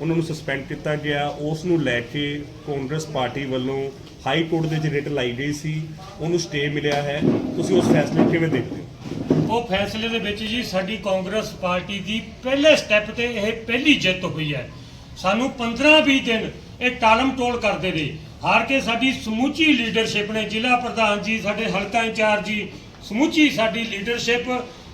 ਉਹਨਾਂ ਨੂੰ ਸਸਪੈਂਡ ਕੀਤਾ ਗਿਆ। ਉਸ ਨੂੰ ਲੈ ਕੇ ਕਾਂਗਰਸ ਪਾਰਟੀ ਵੱਲੋਂ ਹਾਈ ਕੋਰਟ ਦੇ ਵਿੱਚ ਲਾਈ ਗਈ ਸੀ, ਉਹਨੂੰ ਸਟੇ ਮਿਲਿਆ ਹੈ। ਤੁਸੀਂ ਉਸ ਫੈਸਲੇ ਕਿਵੇਂ ਦੇਖਦੇ ਹੋ? ਉਹ ਫੈਸਲੇ ਦੇ ਵਿੱਚ ਜੀ ਸਾਡੀ ਕਾਂਗਰਸ ਪਾਰਟੀ ਦੀ ਪਹਿਲੇ ਸਟੈਪ ਤੇ ਇਹ ਪਹਿਲੀ ਜਿੱਤ ਹੋਈ ਹੈ। ਸਾਨੂੰ 15-20 ਦਿਨ ਇਹ ਟਾਲਮ ਟੋਲ ਕਰਦੇ ਰਹੇ। ਹਾਰ ਕੇ ਸਾਡੀ ਸਮੁੱਚੀ ਲੀਡਰਸ਼ਿਪ ਨੇ ਜ਼ਿਲ੍ਹਾ ਪ੍ਰਧਾਨ ਜੀ, ਸਾਡੇ ਹਲਕਾ ਇੰਚਾਰਜ ਜੀ, ਸਮੁੱਚੀ ਸਾਡੀ ਲੀਡਰਸ਼ਿਪ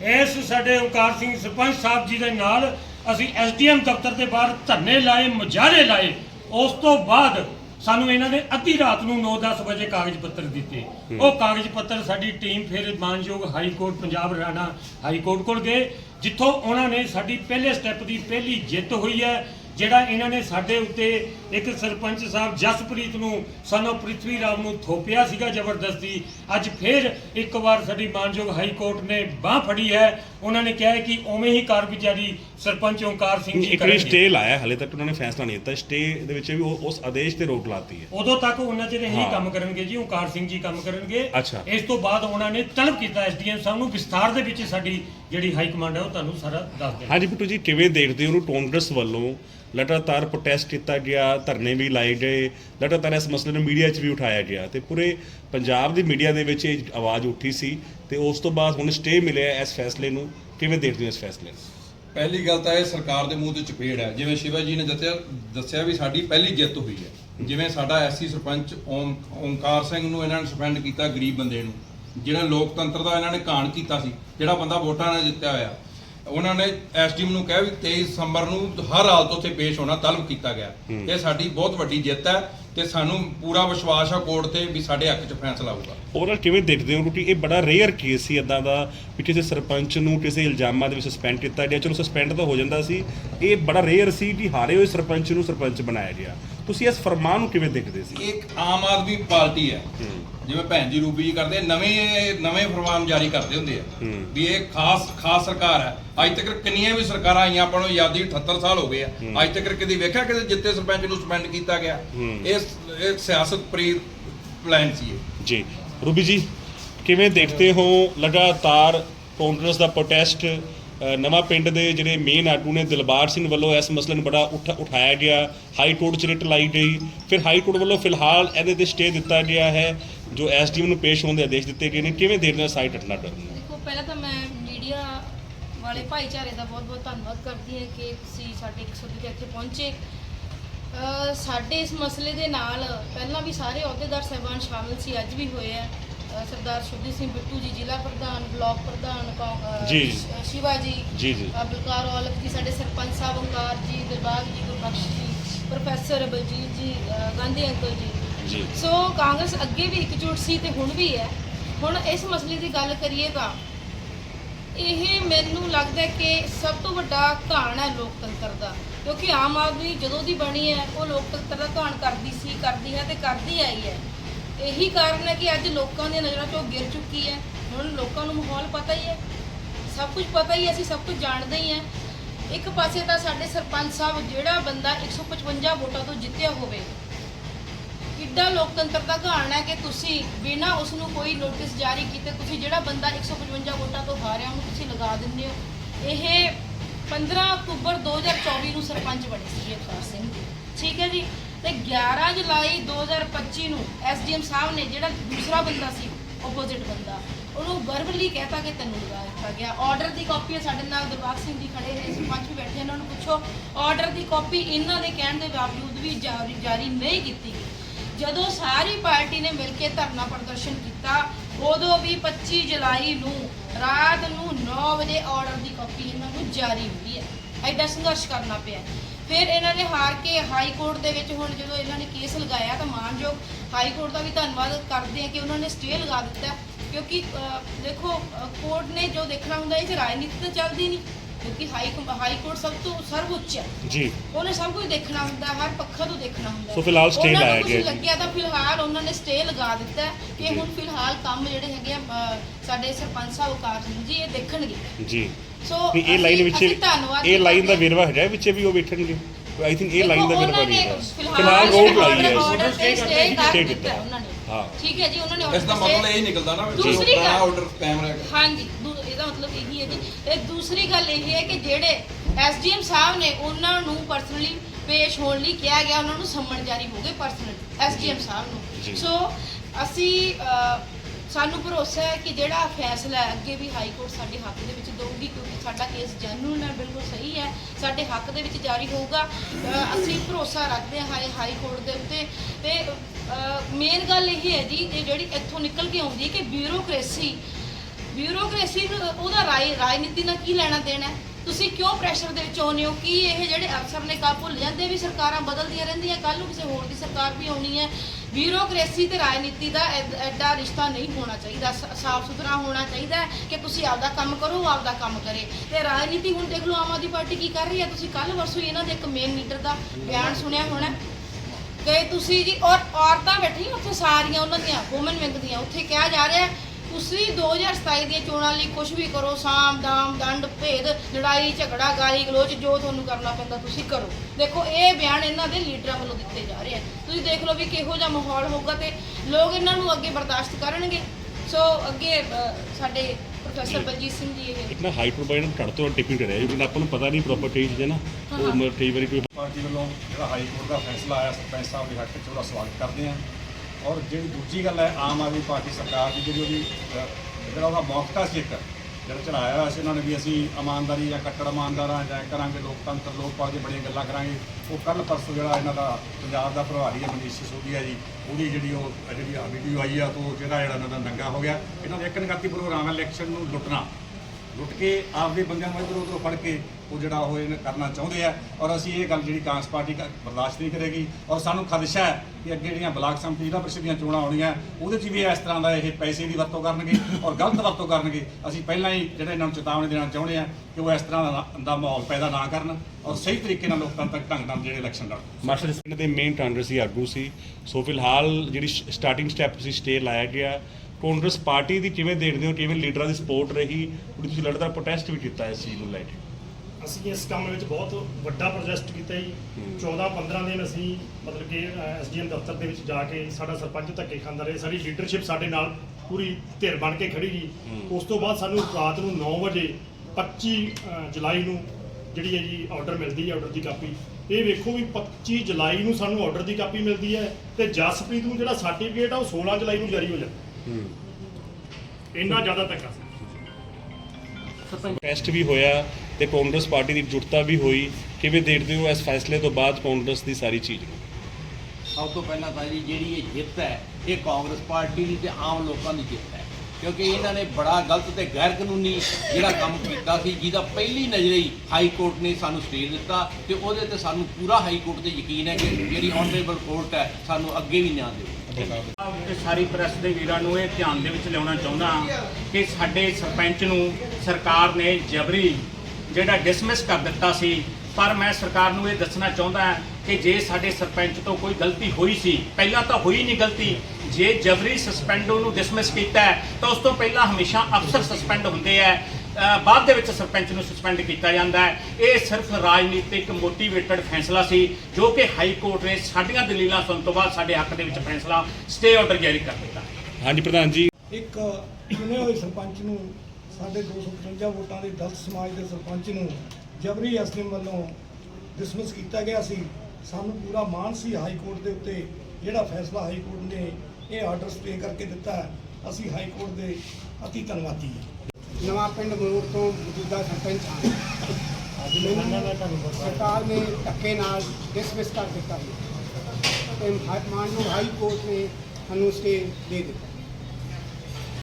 ਇਸ ਸਾਡੇ ਓਂਕਾਰ ਸਿੰਘ ਸਰਪੰਚ ਸਾਹਿਬ ਜੀ ਦੇ ਨਾਲ ਅਸੀਂ ਐਸਡੀਐਮ ਦਫ਼ਤਰ ਦੇ ਬਾਹਰ ਧਰਨੇ ਲਾਏ ਮੁਜ਼ਾਹਰੇ ਲਾਏ। ਉਸ ਤੋਂ ਬਾਅਦ ਸਾਨੂੰ ਇਹਨਾਂ ਨੇ ਅੱਧੀ ਰਾਤ ਨੂੰ 9-10 ਵਜੇ ਕਾਗਜ਼ ਪੱਤਰ ਦਿੱਤੇ। ਉਹ ਕਾਗਜ਼ ਪੱਤਰ ਸਾਡੀ ਟੀਮ ਫਿਰ ਮਾਨਯੋਗ high court Punjab Haryana high court ਕੋਲ ਗਏ ਜਿੱਥੋਂ ਉਹਨਾਂ ਨੇ ਸਾਡੀ ਪਹਿਲੇ ਸਟੈਪ ਦੀ ਪਹਿਲੀ ਜਿੱਤ ਹੋਈ ਹੈ ਜਿਹੜਾ ਇਹਨਾਂ ਨੇ ਸਾਡੇ ਉੱਤੇ ਇੱਕ ਸਰਪੰਚ ਸਾਹਿਬ ਜਸਪ੍ਰੀਤ ਨੂੰ ਸਾਨੂੰ ਪ੍ਰਿਥਵੀ ਰਾਮ ਨੂੰ ਥੋਪਿਆ ਸੀਗਾ ਜ਼ਬਰਦਸਤੀ। ਅੱਜ ਫਿਰ ਇੱਕ ਵਾਰ ਸਾਡੀ ਮਾਨਯੋਗ ਹਾਈ ਕੋਰਟ ਨੇ ਬਾਹ ਫੜੀ ਹੈ। ਉਹਨਾਂ ਨੇ ਕਿਹਾ ਕਿ ਉਵੇਂ ਹੀ ਕਾਰਗੁਜ਼ਾਰੀ ਸਰਪੰਚ ਓਂਕਾਰ ਸਿੰਘ ਜੀ ਇੱਕ ਵਾਰੀ ਕਰਨਗੇ ਸਟੇ ਲਾਇਆ ਹਲੇ ਤੱਕ ਉਹਨਾਂ ਨੇ ਫੈਸਲਾ ਨਹੀਂ ਦਿੱਤਾ। ਸਟੇ ਦੇ ਵਿੱਚ ਵੀ ਉਹ- ਉਸ ਆਦੇਸ਼ ਤੇ ਰੋਕ ਲਾਤੀ ਹੈ। ਉਦੋਂ ਤੱਕ ਉਹਨਾਂ ਚਿਰ ਹਾਂ। ਕੰਮ ਕਰਨਗੇ ਜੀ ਓਂਕਾਰ ਸਿੰਘ ਜੀ ਕੰਮ ਕਰਨਗੇ। ਅੱਛਾ। ਇਸ ਤੋਂ ਬਾਅਦ ਉਹਨਾਂ ਨੇ ਤਲਬ ਕੀਤਾ ਐਸਡੀਐਮ ਸਾਹਿਬ ਨੂੰ। ਵਿਸਥਾਰ ਦੇ ਵਿੱਚ ਸਾਡੀ ਜਿਹੜੀ ਹਾਈ ਕਮਾਂਡ ਹੈ ਉਹ ਤੁਹਾਨੂੰ ਸਾਰਾ ਦੱਸ ਦੇਣਾ ਹਾਂਜੀ ਬਿੱਟੂ ਜੀ ਕਿਵੇਂ ਦੇਖਦੇ ਹੋ ਉਹਨੂੰ? ਕਾਂਗਰਸ ਵੱਲੋਂ ਲਗਾਤਾਰ ਪ੍ਰੋਟੈਸਟ ਕੀਤਾ ਗਿਆ ਧਰਨੇ ਵੀ ਲਾਏ ਗਏ ਲਗਾਤਾਰ ਇਸ ਮਸਲੇ ਨੂੰ ਮੀਡੀਆ 'ਚ ਵੀ ਉਠਾਇਆ ਗਿਆ ਤੇ ਪੂਰੇ ਪੰਜਾਬ ਦੀ ਮੀਡੀਆ ਦੇ ਵਿੱਚ ਇਹ ਆਵਾਜ਼ ਉੱਠੀ ਸੀ ਤੇ ਉਸ ਤੋਂ ਬਾਅਦ ਹੁਣ ਸਟੇ ਮਿਲਿਆ ਇਸ ਫੈਸਲੇ ਨੂੰ। ਕਿਵੇਂ ਦੇਖਦੇ ਹੋ ਇਸ ਫੈਸਲੇ ਨੂੰ? ਪਹਿਲੀ ਗੱਲ ਤਾਂ ਇਹ ਸਰਕਾਰ ਦੇ ਮੂੰਹ ਤੇ ਚਪੇੜ ਹੈ। ਜਿਵੇਂ ਸ਼ਿਵਾ ਜੀ ਨੇ ਦੱਸਿਆ ਦੱਸਿਆ ਵੀ ਸਾਡੀ ਪਹਿਲੀ ਜਿੱਤ ਹੋਈ ਹੈ। ਜਿਵੇਂ ਸਾਡਾ ਐਸਸੀ ਸਰਪੰਚ ਓਮ ਓਮਕਾਰ ਸਿੰਘ ਨੂੰ ਇਹਨਾਂ ਨੇ ਸਸਪੈਂਡ ਕੀਤਾ ਗਰੀਬ ਬੰਦੇ ਨੂੰ, ਜਿਹੜਾ ਲੋਕਤੰਤਰ ਦਾ ਇਹਨਾਂ ਨੇ ਕਾਣ ਕੀਤਾ ਸੀ, ਜਿਹੜਾ ਬੰਦਾ ਵੋਟਾਂ ਨਾਲ ਜਿੱਤਿਆ ਹੋਇਆ। ਉਹਨਾਂ ਨੇ ਐਸਡੀਐਮ ਨੂੰ ਕਿਹਾ ਵੀ 23 ਦਸੰਬਰ ਨੂੰ ਹਰ ਹਾਲਤ ਉੱਥੇ ਪੇਸ਼ ਹੋਣਾ ਤਲਬ ਕੀਤਾ ਗਿਆ। ਇਹ ਸਾਡੀ ਬਹੁਤ ਵੱਡੀ ਜਿੱਤ ਹੈ ਤੇ ਸਾਨੂੰ ਪੂਰਾ ਵਿਸ਼ਵਾਸ ਹੈ ਕੋਰਟ ਤੇ ਵੀ ਸਾਡੇ ਹੱਕ 'ਚ ਫੈਸਲਾ ਆਊਗਾ ਓਵਰਆਲ ਕਿਵੇਂ ਦੇਖਦੇ ਹੋ ਕਿਉਂਕਿ ਇਹ ਬੜਾ ਰੇਅਰ ਕੇਸ ਸੀ ਇਦਾਂ ਦਾ ਵੀ ਕਿਸੇ ਸਰਪੰਚ ਨੂੰ ਕਿਸੇ ਇਲਜ਼ਾਮਾਂ ਦੇ ਵਿੱਚ ਸਸਪੈਂਡ ਕੀਤਾ ਗਿਆ। ਚਲੋ ਸਸਪੈਂਡ ਤਾਂ ਹੋ ਜਾਂਦਾ ਸੀ। ਇਹ ਬੜਾ ਰੇਅਰ ਸੀ ਕਿ ਹਾਰੇ ਹੋਏ ਸਰਪੰਚ ਨੂੰ ਸਰਪੰਚ ਬਣਾਇਆ ਗਿਆ। ਤੁਸੀਂ ਇਸ ਫਰਮਾਨ ਨੂੰ ਕਿਵੇਂ ਦੇਖਦੇ ਸੀ? ਇਹ ਇੱਕ ਆਮ ਆਦਮੀ ਪਾਰਟੀ ਹੈ। ਜਿਵੇਂ ਭੈਣ ਜੀ ਰੂਬੀ ਜੀ ਕਰਦੇ ਨਵੇਂ ਨਵੇਂ ਫਰਮਾਨ ਜਾਰੀ ਕਰਦੇ ਹੁੰਦੇ ਆ। ਹੂੰ। ਵੀ ਇਹ ਖਾਸ ਖਾਸ ਸਰਕਾਰ ਹੈ। ਅੱਜ ਤੱਕ ਕਿੰਨੀਆਂ ਵੀ ਸਰਕਾਰਾਂ ਆਈਆਂ ਆਪਾਂ ਨੂੰ ਆਜ਼ਾਦੀ 78 ਸਾਲ ਹੋ ਗਏ ਆ। ਅੱਜ ਤੱਕ ਕਦੀ ਵੇਖਿਆ ਕਿ ਜਿੱਤੇ ਸਰਪੰਚ ਨੂੰ ਸਸਪੈਂਡ ਕੀਤਾ ਗਿਆ। ਇਹ ਇਹ ਸਿਆਸਤ ਪ੍ਰੀ ਪਲਾਨ ਸੀ ਇਹ। ਜੀ। ਰੂਬੀ ਜੀ ਕਿਵੇਂ ਦੇਖਦੇ ਹੋ ਲਗਾਤਾਰ ਕਾਂਗਰਸ ਦਾ ਪ੍ਰੋਟੈਸਟ ਨਵਾਂ ਪਿੰਡ ਦੇ ਜਿਹੜੇ ਮੇਨ ਆਗੂ ਨੇ ਦਿਲਬਾਰ ਸਿੰਘ ਵੱਲੋਂ ਇਸ ਮਸਲੇ ਨੂੰ ਬੜਾ ਉਠਾ- ਉਠਾਇਆ ਗਿਆ। ਹਾਈ ਕੋਰਟ 'ਚ ਰਿਟ ਲਾਈ ਗਈ। ਫਿਰ ਹਾਈ ਕੋਰਟ ਵੱਲੋਂ ਫਿਲਹਾਲ ਇਹਦੇ ਤੇ ਸਟੇ ਦਿੱਤਾ ਗਿਆ ਹੈ, ਜੋ ਐਸਡੀਐਮ ਨੂੰ ਪੇਸ਼ ਹੋਣ ਦੇ ਆਦੇਸ਼ ਦਿੱਤੇ ਗਏ ਨੇ। ਕਿਵੇਂ ਦੇਖਦੇ ਹੋ ਸਾਈਟ ਹਟਣਾ ਡਰ ਦੇਖੋ, ਪਹਿਲਾਂ ਤਾਂ ਮੈਂ ਮੀਡੀਆ ਵਾਲੇ ਭਾਈਚਾਰੇ ਦਾ ਬਹੁਤ-ਬਹੁਤ ਧੰਨਵਾਦ ਕਰਦੀ ਹਾਂ ਕਿ ਤੁਸੀਂ ਸਾਡੇ 100 ਦੇ ਇੱਥੇ ਪਹੁੰਚੇ। ਸਾਡੇ ਇਸ ਮਸਲੇ ਦੇ ਨਾਲ ਪਹਿਲਾਂ ਵੀ ਸਾਰੇ ਅਹੁਦੇਦਾਰ ਸਹਿਬਾਨ ਸ਼ਾਮਿਲ ਸੀ, ਅੱਜ ਵੀ ਹੋਏ ਆ। ਸਰਦਾਰ ਸ਼ੁਭਜੀਤ ਸਿੰਘ ਬਿੱਟੂ ਜੀ ਜ਼ਿਲ੍ਹਾ ਪ੍ਰਧਾਨ ਬਲਾਕ ਪ੍ਰਧਾਨ ਅ, ਜੀ। ਸ਼ਿਵਾ ਜੀ ਜੀ ਜੀ। ਅ, ਬਲਕਾਰ ਔਲਖ ਜੀ ਸਾਡੇ ਸਰਪੰਚ ਸਾਹਿਬ ਓਂਕਾਰ ਜੀ ਦਿਲਬਾਗ ਜੀ ਗੁਰਬਖਸ਼ ਜੀ ਪ੍ਰੋਫੈਸਰ ਬਲਜੀਤ ਜੀ ਅ, ਗਾਂਧੀ ਅੰਕਲ ਜੀ। ਜੀ। ਸੋ ਕਾਂਗਰਸ ਅੱਗੇ ਵੀ ਇਕਜੁੱਟ ਸੀ ਤੇ ਹੁਣ ਵੀ ਹੈ। ਹੁਣ ਇਸ ਮਸਲੇ ਦੀ ਗੱਲ ਕਰੀਏ ਤਾਂ ਇਹ ਮੈਨੂੰ ਲੱਗਦਾ ਹੈ ਕਿ ਸਭ ਤੋਂ ਵੱਡਾ ਘਾਣ ਹੈ ਲੋਕਤੰਤਰ ਦਾ। ਕਿਉਂਕਿ ਆਮ ਆਦਮੀ ਜਦੋਂ ਦੀ ਬਣੀ ਹੈ ਉਹ ਲੋਕਤੰਤਰ ਦਾ ਘਾਣ ਕਰਦੀ ਸੀ ਕਰਦੀ ਹੈ ਤੇ ਕਰਦੀ ਆਈ ਹੈ। ਇਹੀ ਕਾਰਨ ਹੈ ਕਿ ਅੱਜ ਲੋਕਾਂ ਦੀਆਂ ਨਜ਼ਰਾਂ 'ਚੋਂ ਗਿਰ ਚੁੱਕੀ ਹੈ। ਹੁਣ ਲੋਕਾਂ ਨੂੰ ਮਾਹੌਲ ਪਤਾ ਹੀ ਹੈ। ਸਭ ਕੁਝ ਪਤਾ ਹੀ ਹੈ, ਅਸੀਂ ਸਭ ਕੁਝ ਜਾਣਦੇ ਹੀ ਹੈ। ਇੱਕ ਪਾਸੇ ਤਾਂ ਸਾਡੇ ਸਰਪੰਚ ਸਾਹਿਬ ਜਿਹੜਾ ਬੰਦਾ 155 ਵੋਟਾਂ ਤੋਂ ਜਿੱਤਿਆ ਹੋਵੇ, ਕਿੱਡਾ ਲੋਕਤੰਤਰ ਦਾ ਘਾਣ ਹੈ ਕਿ ਤੁਸੀਂ ਬਿਨਾਂ ਉਸ ਨੂੰ ਕੋਈ ਨੋਟਿਸ ਜਾਰੀ ਕੀਤੇ, ਤੁਸੀਂ ਜਿਹੜਾ ਬੰਦਾ 155 ਵੋਟਾਂ ਤੋਂ ਹਾਰਿਆ, ਉਹਨੂੰ ਤੁਸੀਂ ਲਗਾ ਦਿੰਦੇ ਹੋ। ਇਹ 15 ਅਕਤੂਬਰ 2024 ਨੂੰ ਸਰਪੰਚ ਬਣੇ ਸੀ ਅਵਤਾਰ ਸਿੰਘ ਜੀ ਠੀਕ ਹੈ ਜੀ। ਤੇ 11 ਜੁਲਾਈ 2025 ਨੂੰ ਐਸਡੀਐਮ ਸਾਹਿਬ ਨੇ ਜਿਹੜਾ ਦੂਸਰਾ ਬੰਦਾ ਸੀ ਆਪੋਜ਼ਿਟ ਬੰਦਾ, ਉਹਨੂੰ ਵਰਬਲੀ ਕਹਿਤਾ ਕਿ ਤੈਨੂੰ ਲਗਾ ਦਿੱਤਾ ਗਿਆ। ਆਰਡਰ ਦੀ ਕਾਪੀ ਸਾਡੇ ਨਾਲ ਦਰਬਾਰ ਸਿੰਘ ਜੀ ਖੜੇ ਨੇ, ਸਰਪੰਚ ਵੀ ਬੈਠੇ ਇਹਨਾਂ ਨੂੰ ਪੁੱਛੋ। ਆਰਡਰ ਦੀ ਕਾਪੀ ਇਹਨਾਂ ਦੇ ਕਹਿਣ ਦੇ ਬਾਵਜੂਦ ਵੀ ਜਾਰੀ ਜਾਰੀ ਨਹੀਂ ਕੀਤੀ ਗਈ। ਜਦੋਂ ਸਾਰੀ ਪਾਰਟੀ ਨੇ ਮਿਲ ਕੇ ਧਰਨਾ ਪ੍ਰਦਰਸ਼ਨ ਕੀਤਾ, ਉਦੋਂ ਵੀ 25 ਜੁਲਾਈ ਨੂੰ ਰਾਤ ਨੂੰ 9 ਵਜੇ ਆਰਡਰ ਦੀ ਕਾਪੀ ਇਹਨਾਂ ਨੂੰ ਜਾਰੀ ਹੋਈ ਹੈ। ਐਡਾ ਸੰਘਰਸ਼ ਕਰਨਾ ਪਿਆ। ਫਿਰ ਇਹਨਾਂ ਨੇ ਹਾਰ ਕੇ ਹਾਈ ਕੋਰਟ ਦੇ ਵਿੱਚ ਹੁਣ ਜਦੋਂ ਇਹਨਾਂ ਨੇ ਕੇਸ ਲਗਾਇਆ ਤਾਂ ਮਾਨਯੋਗ ਹਾਈ ਕੋਰਟ ਦਾ ਵੀ ਧੰਨਵਾਦ ਕਰਦੇ ਆ ਕਿ ਉਹਨਾਂ ਨੇ ਸਟੇ ਲਗਾ ਦਿੱਤਾ, ਕਿਉਂਕਿ ਦੇਖੋ ਕੋਰਟ ਨੇ ਜੋ ਦੇਖਣਾ ਹੁੰਦਾ ਇਹ ਚ ਰਾਜਨੀਤੀ ਤਾਂ ਚੱਲਦੀ ਨਹੀਂ। ਕਿਉਂਕਿ ਹਾਈ ਹਾਈ ਕੋਰਟ ਸਭ ਤੋਂ ਸਰਵਉੱਚ ਹੈ ਜੀ ਉਹਨੇ ਸਭ ਕੁਝ ਦੇਖਣਾ ਹੁੰਦਾ ਹੈ, ਹਰ ਪੱਖਾਂ ਤੋਂ ਦੇਖਣਾ ਹੁੰਦਾ ਹੈ। ਸੋ ਫਿਲਹਾਲ stay ਉਹਨਾਂ ਨੂੰ ਲਾਇਆ ਗਿਆ ਜੀ। ਲੱਗਿਆ ਤਾਂ ਫਿਲਹਾਲ ਉਹਨਾਂ ਨੇ ਸਟੇ ਲਗਾ ਦਿੱਤਾ ਹੈ ਕਿ ਜੀ। ਹੁਣ ਫਿਲਹਾਲ ਕੰਮ ਜਿਹੜੇ ਹੈਗੇ ਆ ਅ, ਸਾਡੇ ਸਰਪੰਚ ਸਾਹਿਬ ਕਾਰ ਸਿੰਘ ਜੀ ਇਹ ਦੇਖਣਗੇ ਜੀ ਸੋ ਵੀ ਇਹ ਲਾਈਨ ਅਸੀਂ- ਵਿੱਚ ਅਸੀਂ ਧੰਨਵਾਦ ਇਹ ਲਾਈਨ ਦਾ ਕਰਦੇ ਹਾਂ। ਵੇਰਵਾ ਹੈਗਾ ਵਿੱਚ ਵੀ ਉਹ ਵੇਖਣਗੇ ਆਈ ਥਿੰਕ ਇਹ ਲਾਈਨ ਦਾ ਵੇਰਵਾ ਉਹਨਾਂ ਨੇ ਫਿਲਹਾਲ ਰੋਡ ਲਾਈ ਹੈ ਆਰਡਰ ਤੇ Stay stay ਕਰ stay ਦਿੱਤਾ ਕੀਤਾ। ਹੈ ਉਹਨਾਂ ਨੇ ਹਾਂ। ਠੀਕ ਹੈ ਜੀ ਉਹਨਾਂ ਨੇ ਇਸ ਦਾ ਮਤਲਬ ਇਹ ਨਿਕਲਦਾ ਨਾ ਵੀ ਦੂਸਰੀ ਪੁਰਾਣਾ ਗੱਲ- ਆਰਡਰ ਕਾਇਮ ਰਹੇਗਾ ਹਾਂਜੀ ਦੂ- ਇਹਦਾ ਮਤਲਬ ਇਹੀ ਹੈ ਜੀ। ਤੇ ਦੂਸਰੀ ਗੱਲ ਇਹ ਹੈ ਕਿ ਜਿਹੜੇ ਐਸਡੀਐਮ ਸਾਹਿਬ ਨੇ ਉਹਨਾਂ ਨੂੰ ਪਰਸਨਲੀ ਪੇਸ਼ ਹੋਣ ਲਈ ਕਿਹਾ ਗਿਆ ਉਹਨਾਂ ਨੂੰ ਸੰਮਣ ਜਾਰੀ ਹੋ ਗਏ ਪਰਸਨਲ ਐਸਡੀਐਮ ਸਾਹਿਬ ਜੀ। ਨੂੰ ਸੋ ਅਸੀਂ ਸਾਨੂੰ ਭਰੋਸਾ ਹੈ ਕਿ ਜਿਹੜਾ ਫੈਸਲਾ ਅੱਗੇ ਵੀ ਹਾਈ ਕੋਰਟ ਸਾਡੇ ਹੱਕ ਦੇ ਵਿੱਚ ਦਊਗੀ ਕਿਉਂਕਿ ਸਾਡਾ ਕੇਸ ਜੈਨੂਨ ਹੈ ਬਿਲਕੁਲ ਸਹੀ ਹੈ। ਸਾਡੇ ਹੱਕ ਦੇ ਵਿੱਚ ਜਾਰੀ ਹੋਊਗਾ। ਅ, ਅਸੀਂ ਭਰੋਸਾ ਰੱਖਦੇ ਹਾਂ ਹਾਈ ਹਾਈ ਕੋਰਟ ਦੇ ਉੱਤੇ। ਤੇ ਮੇਨ ਗੱਲ ਇਹ ਹੈ ਜੀ ਇਹ ਜਿਹੜੀ ਇੱਥੋਂ ਨਿਕਲ ਕੇ ਆਉਂਦੀ ਹੈ ਕਿ ਬਿਊਰੋਕ੍ਰੇਸੀ ਬਿਊਰੋਕ੍ਰੇਸੀ ਨੂੰ ਉਹਦਾ ਰਾਏ ਰਾਜਨੀਤੀ ਨਾਲ ਕੀ ਲੈਣਾ ਦੇਣਾ ਹੈ? ਤੁਸੀਂ ਕਿਉਂ ਪ੍ਰੈਸ਼ਰ ਦੇ ਵਿੱਚ ਆਉਂਦੇ ਹੋ? ਕੀ ਇਹ ਜਿਹੜੇ ਅਫਸਰ ਨੇ ਕਾ ਭੁੱਲ ਜਾਂਦੇ ਵੀ ਸਰਕਾਰਾਂ ਬਦਲਦੀਆਂ ਰਹਿੰਦੀਆਂ ਕੱਲ ਨੂੰ ਕਿਸੇ ਹੋਰ ਦੀ ਸਰਕਾਰ ਵੀ ਆਉਣੀ ਹੈ? ਬਿਊਰੋਕ੍ਰੇਸੀ ਤੇ ਰਾਜਨੀਤੀ ਦਾ ਐਦ- ਐਡਾ ਰਿਸ਼ਤਾ ਨਹੀਂ ਹੋਣਾ ਚਾਹੀਦਾ। ਸਾਫ਼ ਸੁਥਰਾ ਹੋਣਾ ਚਾਹੀਦਾ ਕਿ ਤੁਸੀਂ ਆਪਦਾ ਕੰਮ ਕਰੋ ਆਪਦਾ ਕੰਮ ਕਰੇ। ਤੇ ਰਾਜਨੀਤੀ ਹੁਣ ਦੇਖ ਲਓ, ਆਮ ਆਦਮੀ ਪਾਰਟੀ ਕੀ ਕਰ ਰਹੀ ਹੈ? ਤੁਸੀਂ ਕੱਲ ਵਰਸੋਂ ਹੀ ਇਹਨਾਂ ਦੇ ਇੱਕ ਮੇਨ ਲੀਡਰ ਦਾ ਬਿਆਨ ਸੁਣਿਆ ਹੋਣਾ। ਕਿ ਤੁਸੀਂ ਜੀ ਔਰ ਔਰਤਾਂ ਬੈਠੀਆਂ ਉੱਥੇ, ਸਾਰੀਆਂ ਉਹਨਾਂ ਦੀਆਂ ਵੂਮਨ ਵਿੰਗ ਦੀਆਂ, ਉੱਥੇ ਕਿਹਾ ਜਾ ਰਿਹਾ ਤੁਸੀਂ 2027 ਦੀਆਂ ਚੋਣਾਂ ਲਈ ਕੁਝ ਵੀ ਕਰੋ ਸਾਮ ਦਾਮ ਦੰਡ ਭੇਦ ਲੜਾਈ ਝਗੜਾ ਗਾਲੀ ਗਲੋਚ ਜੋ ਤੁਹਾਨੂੰ ਕਰਨਾ ਪੈਂਦਾ ਤੁਸੀਂ ਕਰੋ। ਦੇਖੋ ਇਹ ਬਿਆਨ ਇਹਨਾਂ ਦੇ ਲੀਡਰਾਂ ਵੱਲੋਂ ਦਿੱਤੇ ਜਾ ਰਹੇ ਆ। ਤੁਸੀਂ ਦੇਖ ਲਓ ਵੀ ਕਿਹੋ ਜਿਹਾ ਮਾਹੌਲ ਹੋਊਗਾ ਤੇ ਲੋਕ ਇਹਨਾਂ ਨੂੰ ਅੱਗੇ ਬਰਦਾਸ਼ਤ ਕਰਨਗੇ। ਸੋ ਅੱਗੇ ਸਾਡੇ ਪ੍ਰੋਫੈਸਰ ਬਲਜੀਤ ਸਿੰਘ ਜੀ ਇਹ ਇੱਕ ਨਾ ਹਾਈ ਘੜ ਤੋਂ ਟਿੱਪਣੀ ਕਰਿਆ। ਕਿਉਂਕਿ ਆਪਾਂ ਨੂੰ ਪਤਾ ਨਹੀਂ ਪ੍ਰੋਪਰ ਚੀਜ਼ ਹੈ ਨਾ ਉਹ ਕਈ ਵਾਰੀ ਕੋਈ ਪਾਰਟੀ ਵੱਲੋਂ ਜਿਹੜਾ ਹਾਈ ਕੋਰਟ ਦਾ ਫੈਸਲਾ ਆਇਆ ਸਰਪੰਚ ਸਾਹਿਬ ਦੇ ਹੱਕ 'ਚ ਉਹਦਾ ਸਵਾਗਤ ਕਰਦੇ ਹਾਂ ਔਰ ਜਿਹੜੀ ਦੂਜੀ ਗੱਲ ਹੈ, ਆਮ ਆਦਮੀ ਪਾਰਟੀ ਸਰਕਾਰ ਦੀ ਜਿਹੜੀ ਉਹਦੀ ਜਿਹੜਾ ਉਹਦਾ ਮੌਕਤਾ ਸੀ ਇੱਕ, ਜਿਹੜਾ ਚੜਾਇਆ ਹੋਇਆ ਸੀ ਉਹਨਾਂ ਨੇ ਵੀ ਅਸੀਂ ਇਮਾਨਦਾਰੀ ਜਾਂ ਕੱਟੜ ਇਮਾਨਦਾਰਾਂ ਜਾਂ ਕਰਾਂਗੇ, ਲੋਕਤੰਤਰ, ਲੋਕ ਲੋਕਪਾਲ ਦੀਆਂ ਬੜੀਆਂ ਗੱਲਾਂ ਕਰਾਂਗੇ। ਉਹ ਕੱਲ ਪਰਸੋਂ ਜਿਹੜਾ ਇਹਨਾਂ ਦਾ ਪੰਜਾਬ ਦਾ ਪ੍ਰਭਾਰੀ ਹੈ, ਮਨੀਸ਼ ਸਿਸੋਦੀਆ ਜੀ, ਉਹਦੀ ਜਿਹੜੀ ਉਹ, ਜਿਹੜੀ ਵੀਡੀਓ ਆਈ ਆ, ਤੋਂ ਜਿਹੜਾ ਜਿਹੜਾ ਇਹਨਾਂ ਦਾ ਨੰਗਾ ਹੋ ਗਿਆ। ਇਹਨਾਂ ਦਾ ਇੱਕ ਨਗਾਤੀ ਪ੍ਰੋਗਰਾਮ ਹੈ, ਇਲੈਕਸ਼ਨ ਨੂੰ ਲੁੱਟਣਾ। ਲੁੱਟ ਕੇ ਆਪਦੇ ਬੰਦਿਆਂ ਨੂੰ ਇੱਧਰੋਂ ਉੱਧਰੋਂ ਫੜ ਕੇ ਉਹ ਜਿਹੜਾ ਉਹ ਇਹਨੇ ਕਰਨਾ ਚਾਹੁੰਦੇ ਆ। ਔਰ ਅਸੀਂ ਇਹ ਗੱਲ ਜਿਹੜੀ ਕਾਂਗਰਸ ਪਾਰਟੀ ਬਰਦਾਸ਼ਤ ਨਹੀਂ ਕਰੇਗੀ। ਔਰ ਸਾਨੂੰ ਖਦਸ਼ਾ ਹੈ ਕਿ ਅੱਗੇ ਜਿਹੜੀਆਂ ਬਲਾਕ ਸੰਮਤੀ ਜ਼ਿਲ੍ਹਾ ਪ੍ਰੀਸ਼ਦ ਦੀਆਂ ਚੋਣਾਂ ਆਉਣੀਆਂ ਉਹਦੇ 'ਚ ਵੀ ਇਸ ਤਰ੍ਹਾਂ ਦਾ ਇਹ ਪੈਸੇ ਦੀ ਵਰਤੋਂ ਕਰਨਗੇ ਔਰ ਗਲਤ ਵਰਤੋਂ ਕਰਨਗੇ। ਅਸੀਂ ਪਹਿਲਾਂ ਹੀ ਜਿਹੜੇ ਇਹਨਾਂ ਨੂੰ ਚੇਤਾਵਨੀ ਦੇਣਾ ਚਾਹੁੰਦੇ ਆ ਕਿ ਉਹ ਇਸ ਤਰ੍ਹਾਂ ਦਾ ਮਾਹੌਲ ਪੈਦਾ ਨਾ ਕਰਨ ਔਰ ਸਹੀ ਤਰੀਕੇ ਨਾਲ ਲੋਕਤੰਤਰ ਢੰਗ ਨਾਲ ਜਿਹੜੇ ਇਲੈਕਸ਼ਨ ਲੜਨ। ਮਾਸਟਰ ਸਿੰਘ ਦੇ ਮੇਨ ਕਾਂਗਰਸੀ ਆਗੂ ਸੀ। ਸੋ ਫਿਲਹਾਲ ਜਿਹੜੀ ਸਟਾਰਟਿੰਗ ਸਟੈਪ ਸੀ ਸਟੇ ਲਾਇਆ ਗਿਆ, ਕਾਂਗਰਸ ਪਾਰਟੀ ਦੀ ਕਿਵੇਂ ਦੇਖਦੇ ਹੋ, ਕਿਵੇਂ ਲੀਡਰਾਂ ਦੀ ਸਪੋਰਟ ਰਹੀ ਉਹਦੀ ਤੁਸੀਂ ਲੜਦਾ ਪ੍ਰੋਟੈਸਟ ਵੀ ਕੀਤਾ ਇਸ ਚੀਜ਼ ਨੂੰ ਲੈ ਕੇ। ਅਸੀਂ ਇਸ ਕੰਮ ਵਿੱਚ ਬਹੁਤ ਵੱਡਾ ਪ੍ਰੋਜੈਕਟ ਕੀਤਾ ਜੀ। 14 15 ਦਿਨ ਅਸੀਂ ਮਤਲਬ ਕਿ ਐਸਡੀਐਮ ਦਫ਼ਤਰ ਦੇ ਵਿੱਚ ਜਾ ਕੇ ਸਾਡਾ ਸਰਪੰਚ ਧੱਕੇ ਖਾਂਦਾ ਰਹੇ। ਸਾਡੀ ਲੀਡਰਸ਼ਿਪ ਸਾਡੇ ਨਾਲ ਪੂਰੀ ਧਿਰ ਬਣ ਕੇ ਖੜੀ ਜੀ। ਉਸ ਤੋਂ ਬਾਅਦ ਸਾਨੂੰ ਰਾਤ ਨੂੰ 9 ਵਜੇ 25 ਅ, ਜੁਲਾਈ ਨੂੰ ਜਿਹੜੀ ਹੈ ਜੀ ਆਰਡਰ ਮਿਲਦੀ ਹੈ ਆਰਡਰ ਦੀ ਕਾਪੀ। ਇਹ ਵੇਖੋ ਵੀ 25 ਜੁਲਾਈ ਨੂੰ ਸਾਨੂੰ ਆਰਡਰ ਦੀ ਕਾਪੀ ਮਿਲਦੀ ਹੈ ਤੇ ਜਸਪ੍ਰੀਤ ਨੂੰ ਜਿਹੜਾ ਸਰਟੀਫਿਕੇਟ ਆ ਉਹ 16 ਜੁਲਾਈ ਨੂੰ ਜਾਰੀ ਹੋ ਜਾਂਦਾ। ਇੰਨਾ ਜ਼ਿਆਦਾ ਧੱਕਾ। ਸੀ ਪ੍ਰੋਟੈਸਟ ਵੀ ਹੋਇਆ। ਤੇ ਕਾਂਗਰਸ ਪਾਰਟੀ ਦੀ ਜੁਟਤਾ ਵੀ ਹੋਈ। ਕਿਵੇਂ ਦੇਖਦੇ ਹੋ ਇਸ ਫੈਸਲੇ ਤੋਂ ਬਾਅਦ ਕਾਂਗਰਸ ਦੀ ਸਾਰੀ ਚੀਜ਼ ਨੂੰ? ਸਭ ਤੋਂ ਪਹਿਲਾਂ ਤਾਂ ਜੀ ਜਿਹੜੀ ਇਹ ਜਿੱਤ ਹੈ ਇਹ ਕਾਂਗਰਸ ਪਾਰਟੀ ਦੀ ਤੇ ਆਮ ਲੋਕਾਂ ਦੀ ਜਿੱਤ ਹੈ। ਕਿਉਂਕਿ ਇਹਨਾਂ ਨੇ ਬੜਾ ਗਲਤ ਤੇ ਗੈਰ ਕਾਨੂੰਨੀ ਜਿਹੜਾ ਕੰਮ ਕੀਤਾ ਸੀ ਜਿਹਦਾ ਪਹਿਲੀ ਨਜ਼ਰੇ ਹੀ ਹਾਈ ਕੋਰਟ ਨੇ ਸਾਨੂੰ ਸਟੇ ਦਿੱਤਾ ਤੇ ਉਹਦੇ ਤੇ ਸਾਨੂੰ ਪੂਰਾ ਹਾਈ ਕੋਰਟ ਤੇ ਯਕੀਨ ਹੈ ਕਿ ਜਿਹੜੀ ਆਨਰੇਬਲ ਕੋਰਟ ਹੈ ਸਾਨੂੰ ਅੱਗੇ ਵੀ ਨਿਆਂ ਦੇਵੇਗੀ ਤੇ ਸਾਰੀ ਪ੍ਰੈਸ ਦੇ ਵੀਰਾਂ ਨੂੰ ਇਹ ਧਿਆਨ ਦੇ ਵਿੱਚ ਲਿਆਉਣਾ ਚਾਹੁੰਦਾ ਕਿ ਸਾਡੇ ਸਰਪੰਚ ਨੂੰ ਸਰਕਾਰ ਨੇ ਜਬਰੀ ਜਿਹੜਾ ਡਿਸਮਿਸ ਕਰ ਦਿੱਤਾ ਸੀ। ਪਰ ਮੈਂ ਸਰਕਾਰ ਨੂੰ ਇਹ ਦੱਸਣਾ ਚਾਹੁੰਦਾ ਕਿ ਜੇ ਸਾਡੇ ਸਰਪੰਚ ਤੋਂ ਕੋਈ ਗਲਤੀ ਹੋਈ ਸੀ ਪਹਿਲਾਂ ਤਾਂ ਹੋਈ ਨਹੀਂ ਗਲਤੀ। ਜੇ ਜਬਰੀ ਸਸਪੈਂਡ ਉਹਨੂੰ ਡਿਸਮਿਸ ਕੀਤਾ ਹੈ, ਤਾਂ ਉਸ ਤੋਂ ਪਹਿਲਾਂ ਹਮੇਸ਼ਾ ਅਫਸਰ ਸਸਪੈਂਡ ਹੁੰਦੇ ਆ ਬਾਅਦ ਦੇ ਵਿੱਚ ਸਰਪੰਚ ਨੂੰ ਸਸਪੈਂਡ ਕੀਤਾ ਜਾਂਦਾ ਹੈ। ਇਹ ਸਿਰਫ ਰਾਜਨੀਤਿਕ ਮੋਟੀਵੇਟਡ ਫੈਸਲਾ ਸੀ ਜੋ ਕਿ ਹਾਈ ਕੋਰਟ ਨੇ ਸਾਡੀਆਂ ਦਲੀਲਾਂ ਸੁਣਨ ਤੋਂ ਬਾਅਦ ਸਾਡੇ ਹੱਕ ਦੇ ਵਿੱਚ ਫੈਸਲਾ ਸਟੇ ਆਰਡਰ ਜਾਰੀ ਕਰ ਦਿੱਤਾ। ਹਾਂਜੀ ਪ੍ਰਧਾਨ ਜੀ। ਇੱਕ ਚੁਣੇ ਹੋਏ ਸਰਪੰਚ ਨੂੰ ਸਾਡੇ 255 ਵੋਟਾਂ ਦੇ ਦਲਿਤ ਸਮਾਜ ਦੇ ਸਰਪੰਚ ਨੂੰ ਜਬਰੀ ਅਸਲਿਮ ਵੱਲੋਂ ਡਿਸਮਿਸ ਕੀਤਾ ਗਿਆ ਸੀ। ਸਾਨੂੰ ਪੂਰਾ ਮਾਣ ਸੀ ਹਾਈ ਕੋਰਟ ਦੇ ਉੱਤੇ, ਜਿਹੜਾ ਫੈਸਲਾ ਹਾਈ ਕੋਰਟ ਨੇ ਇਹ ਆਰਡਰ ਸਟੇ ਕਰਕੇ ਦਿੱਤਾ ਅਸੀਂ ਹਾਈ ਕੋਰਟ ਦੇ ਅਤੀ ਧੰਨਵਾਦੀ ਹਾਂ। ਨਵਾਂ ਪਿੰਡ ਮਲੋੜ ਤੋਂ ਮੌਜੂਦਾ ਸਰਪੰਚ ਹਾਂ। ਅੱਜ ਮੈਨੂੰ ਸਰਕਾਰ ਨੇ ਧੱਕੇ ਨਾਲ ਡਿਸਮਿਸ ਕਰ ਦਿੱਤਾ ਹੈ ਤੇ ਹਾਈ- ਮਾਨਯੋਗ ਹਾਈ ਕੋਰਟ ਨੇ ਸਾਨੂੰ ਸਟੇ ਦੇ ਦਿੱਤਾ।